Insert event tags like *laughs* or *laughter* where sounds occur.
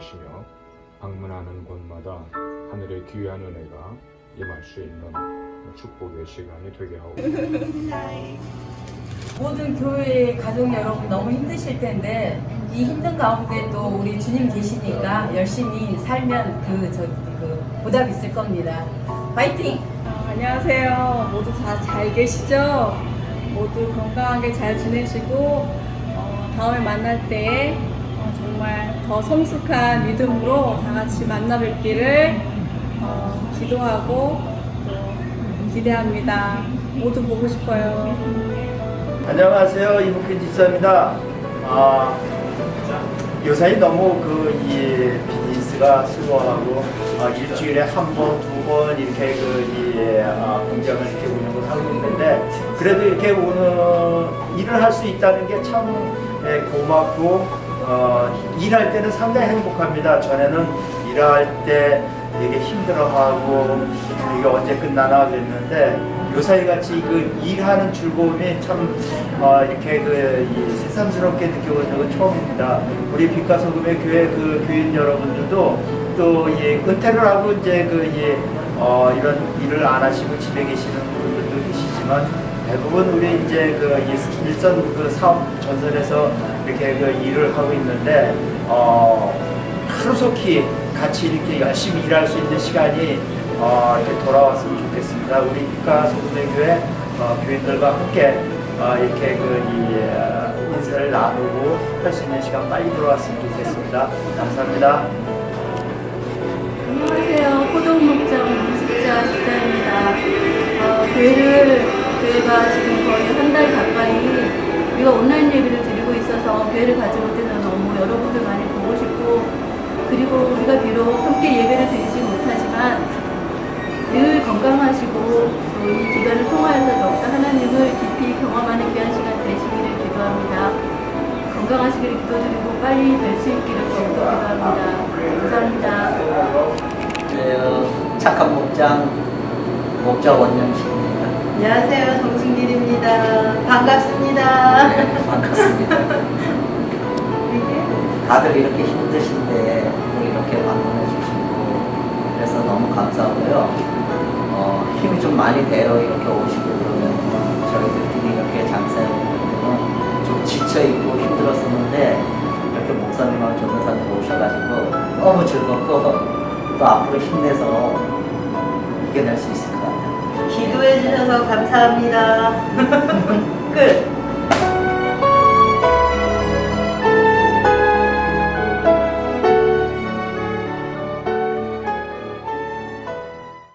하시며 방문하는 곳마다 하늘의 귀한 은혜가 임할 수 있는 축복의 시간이 되게 하고 모든 교회 가족 여러분 너무 힘드실 텐데 이 힘든 가운데 또 우리 주님 계시니까 열심히 살면 그 저기 그 보답 있을 겁니다. 파이팅! 어, 안녕하세요. 모두 다 잘 계시죠? 모두 건강하게 잘 지내시고 어, 다음에 만날 때 어, 정말 더 성숙한 믿음으로 다 같이 만나 뵙기를 어, 기도하고 또 기대합니다. 모두 보고 싶어요. 안녕하세요. 이목균 집사입니다. 아, 요사이 너무 그이 비즈니스가 수고하고 아, 일주일에 한 번, 두 번 이렇게 그이 아, 공장을 이렇게 운영을 하고 있는데 그래도 이렇게 오늘 일을 할 수 있다는 게 참 고맙고 어, 일할 때는 상당히 행복합니다. 전에는 일할 때 되게 힘들어하고 이게 언제 끝나나 그랬는데 요사이 같이 그 일하는 즐거움이 참 어, 이렇게 그이 새삼스럽게 느껴본 적은 처음입니다. 우리 빛과 소금의 교회 그 교인 여러분들도 또이 은퇴를 하고 이제 그이 어, 이런 일을 안 하시고 집에 계시는 분들도 계시지만 대부분 우리 이제 그이 일선 그 사업 전선에서 이렇게 그 일을 하고 있는데 어, 하루속히 같이 이렇게 열심히 일할 수 있는 시간이 어, 이렇게 돌아왔으면 좋겠습니다. 우리 빛과 소금의 교회 어, 교인들과 함께 어, 이렇게 그 이 인사를 나누고 할 수 있는 시간 빨리 돌아왔으면 좋겠습니다. 감사합니다. 안녕하세요. 포동 목장 문숙자 집사입니다. 어, 교회를 교회가 지금 거의 한 달 가까이 우리가 온라인 예배를 드리고 교회를 가지 못해서 너무 여러분들 많이 보고 싶고 그리고 우리가 비록 함께 예배를 드리지 못하지만 늘 건강하시고 또 이 기간을 통하여서 더욱더 하나님을 깊이 경험하는 귀한 시간 되시기를 기도합니다. 건강하시기를 기도드리고 빨리 뵐 수 있기를 더욱더 기도합니다. 감사합니다. 안녕하세요. 착한 목장 목자 원영식입니다. 안녕하세요. 정신길입니다. 반갑습니다. 네, 반갑습니다. *laughs* 다들 이렇게 힘드신데 또 이렇게 방문해 주시고 그래서 너무 감사하고요. 어, 힘이 좀 많이 돼요. 이렇게 오시고 그러면 저희들끼리 이렇게 장사해 보면 좀 지쳐 있고 힘들었었는데 이렇게 목사님하고 전도사님 오셔가지고 너무 즐겁고 또 앞으로 힘내서 이겨낼 수 있을 것 같아요. 기도해 주셔서 감사합니다. *laughs* *laughs*